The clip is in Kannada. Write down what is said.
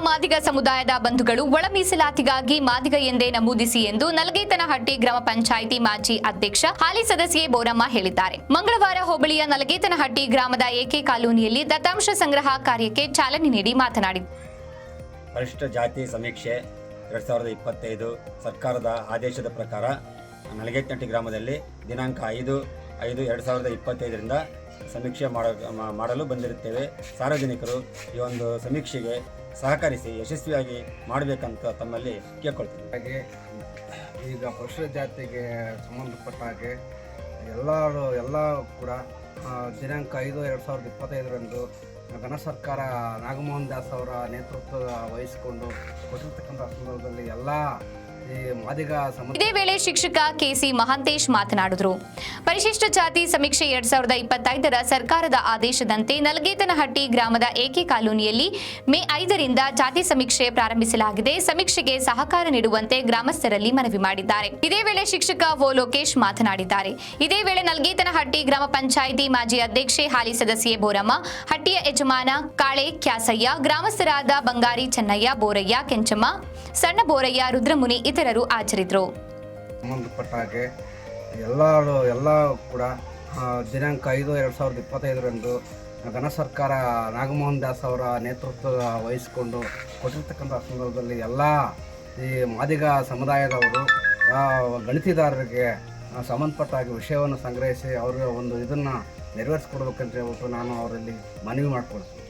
ಸಮುದಾಯದ ಬಂಧುಗಳು ಒಳ ಮೀಸಲಾತಿಗಾಗಿ ಮಾದಿಗ ಎಂದೇ ನಮೂದಿಸಿ ಎಂದು ನಲಗೇತನಹಟ್ಟಿ ಗ್ರಾಮ ಪಂಚಾಯಿತಿ ಮಾಜಿ ಅಧ್ಯಕ್ಷ ಹಾಲಿ ಸದಸ್ಯೆ ಬೋರಮ್ಮ ಹೇಳಿದ್ದಾರೆ. ಮಂಗಳವಾರ ಹೋಬಳಿಯ ನಲಗೇತನಹಟ್ಟಿ ಗ್ರಾಮದ ಎಕೆ ಕಾಲೋನಿಯಲ್ಲಿ ದತ್ತಾಂಶ ಸಂಗ್ರಹ ಕಾರ್ಯಕ್ಕೆ ಚಾಲನೆ ನೀಡಿ ಮಾತನಾಡಿದರು ಪರಿಶಿಷ್ಟ ಜಾತಿ ಸಮೀಕ್ಷೆ ಎರಡು ಸಾವಿರದ ಇಪ್ಪತ್ತೈದು ಸರ್ಕಾರದ ಆದೇಶದ ಪ್ರಕಾರ ನಲಗೇತನಹಟ್ಟಿ ಗ್ರಾಮದಲ್ಲಿ ದಿನಾಂಕ ಐದು ಐದು ಎರಡು ಸಾವಿರದ ಇಪ್ಪತ್ತೈದರಿಂದ ಸಮೀಕ್ಷೆ ಮಾಡ ಮಾಡಲು ಬಂದಿರುತ್ತೇವೆ. ಸಾರ್ವಜನಿಕರು ಈ ಒಂದು ಸಮೀಕ್ಷೆಗೆ ಸಹಕರಿಸಿ ಯಶಸ್ವಿಯಾಗಿ ಮಾಡಬೇಕಂತ ತಮ್ಮಲ್ಲಿ ಕೇಳ್ಕೊಳ್ತೀವಿ ಹಾಗೆ ಈಗ ಪಶು ಜಾತಿಗೆ ಸಂಬಂಧಪಟ್ಟ ಹಾಗೆ ಎಲ್ಲರೂ ಎಲ್ಲ ಕೂಡ ದಿನಾಂಕ ಐದು ಎರಡು ಸಾವಿರದ ಇಪ್ಪತ್ತೈದರಂದು ಘನ ಸರ್ಕಾರ ನಾಗಮೋಹನ್ ದಾಸ್ ಅವರ ನೇತೃತ್ವ ವಹಿಸಿಕೊಂಡು ಕೊಟ್ಟಿರ್ತಕ್ಕಂಥ ಸಂದರ್ಭದಲ್ಲಿ ಎಲ್ಲ ಇದೇ ವೇಳೆ ಶಿಕ್ಷಕ ಕೆಸಿ ಮಹಾಂತೇಶ್ ಮಾತನಾಡಿದರು. ಪರಿಶಿಷ್ಟ ಜಾತಿ ಸಮೀಕ್ಷೆ ಎರಡ್ ಸಾವಿರದ ಇಪ್ಪತ್ತೈದರ ಸರ್ಕಾರದ ಆದೇಶದಂತೆ ನಲಗೇತನಹಟ್ಟಿ ಗ್ರಾಮದ ಏಕೆ ಕಾಲೋನಿಯಲ್ಲಿ ಮೇ ಐದರಿಂದ ಜಾತಿ ಸಮೀಕ್ಷೆ ಪ್ರಾರಂಭಿಸಲಾಗಿದೆ. ಸಮೀಕ್ಷೆಗೆ ಸಹಕಾರ ನೀಡುವಂತೆ ಗ್ರಾಮಸ್ಥರಲ್ಲಿ ಮನವಿ ಮಾಡಿದ್ದಾರೆ. ಇದೇ ವೇಳೆ ಶಿಕ್ಷಕ ಓ ಲೋಕೇಶ್ ಮಾತನಾಡಿದ್ದಾರೆ. ಇದೇ ವೇಳೆ ನಲಗೇತನಹಟ್ಟಿ ಗ್ರಾಮ ಪಂಚಾಯಿತಿ ಮಾಜಿ ಅಧ್ಯಕ್ಷೆ ಹಾಲಿ ಸದಸ್ಯೆ ಬೋರಮ್ಮ, ಹಟ್ಟಿಯ ಯಜಮಾನ ಕಾಳೆ ಕ್ಯಾಸಯ್ಯ, ಗ್ರಾಮಸ್ಥರಾದ ಬಂಗಾರಿ ಚೆನ್ನಯ್ಯ ಬೋರಯ್ಯ, ಕೆಂಚಮ್ಮ, ಸಣ್ಣ ಬೋರಯ್ಯ, ರುದ್ರಮುನಿ ಇತರರು ಆಚರಿದ್ರು. ಸಂಬಂಧಪಟ್ಟಾಗೆ ಎಲ್ಲರೂ, ಎಲ್ಲ ಕೂಡ ದಿನಾಂಕ ಐದು, ಎರಡು ಸಾವಿರದ ಇಪ್ಪತ್ತೈದರಂದು ಘನ ಸರ್ಕಾರ ನಾಗಮೋಹನ್ ದಾಸ್ ಅವರ ನೇತೃತ್ವ ವಹಿಸಿಕೊಂಡು ಕೊಟ್ಟಿರ್ತಕ್ಕಂಥ ಸಂದರ್ಭದಲ್ಲಿ ಎಲ್ಲ ಈ ಮಾದಿಗ ಸಮುದಾಯದವರು ಗಣಿತಿದಾರರಿಗೆ ಸಂಬಂಧಪಟ್ಟಾಗಿ ವಿಷಯವನ್ನು ಸಂಗ್ರಹಿಸಿ ಅವ್ರಿಗೆ ಒಂದು ಇದನ್ನು ನೆರವೇರಿಸ್ಕೊಡ್ಬೇಕಂತ ಹೇಳ್ಬಿಟ್ಟು ನಾನು ಅವರಲ್ಲಿ ಮನವಿ ಮಾಡ್ಕೊಳ್ತೀನಿ.